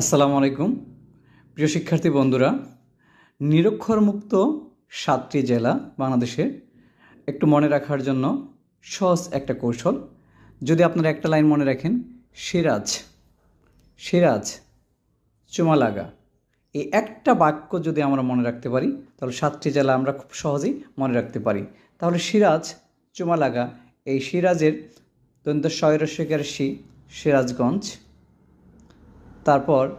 আসসালামু আলাইকুম। প্রিয় শিক্ষার্থী বন্ধুরা নিরক্ষরমুক্ত সাতটি জেলা বাংলাদেশের একটু মনে রাখার জন্য সহজ একটা কৌশল। যদি আপনারা একটা লাইন মনে রাখেন, সিরাজ সিরাজ, চুমালাগা। এই একটা বাক্য যদি আমরা মনে রাখতে পারি, তাহলে সাতটি জেলা আমরা খুব সহজেই মনে রাখতে পারি। তাহলে সিরাজ, চুমালাগা, এই সিরাজের দন্ত শয়রস্বীকার সি, সিরাজগঞ্জ। তারপর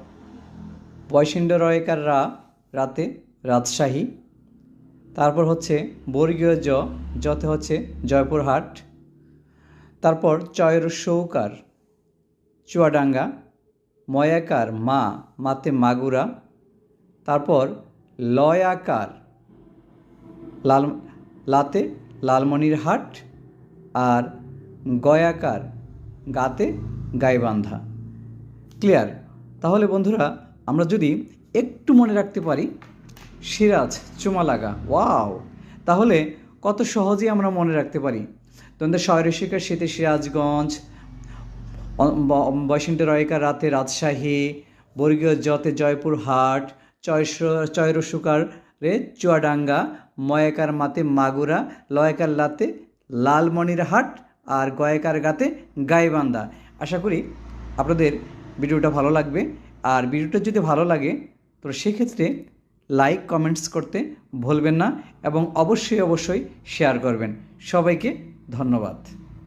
বৈশিণ্ড রয়কার রা রাতে রাজশাহী। তারপর হচ্ছে বর্গীয় জ, যতে হচ্ছে জয়পুরহাট। তারপর চয়ের সৌকার, চুয়াডাঙ্গা, ময়াকার মা, মাতে মাগুরা। তারপর লয়াকার, লাল, লাতে লালমনিরহাট। আর গয়াকার, গাতে গাইবান্ধা। ক্লিয়ার? তাহলে বন্ধুরা, আমরা যদি একটু মনে রাখতে পারি, সিরাজ চুমা লাগা, ওয়াও! তাহলে কত সহজেই আমরা মনে রাখতে পারি। তোমাদের শয়রশিকার শীতে সিরাজগঞ্জ বৈশিণ্ঠ রয়কার রাতে রাজশাহী, বর্গীয় জতে জয়পুরহাট, চয়স চয়রসুকার রে চুয়াডাঙ্গা, ময়াকার মাতে মাগুরা, লয়কার লাতে লালমনিরহাট, আর গয়াকার গাতে গাইবান্ধা। আশা করি আপনাদের ভিডিওটা ভালো লাগবে। আর ভিডিওটা যদি ভালো লাগে, তো সেক্ষেত্রে লাইক, কমেন্টস করতে ভুলবেন না এবং অবশ্যই অবশ্যই শেয়ার করবেন। সবাইকে ধন্যবাদ।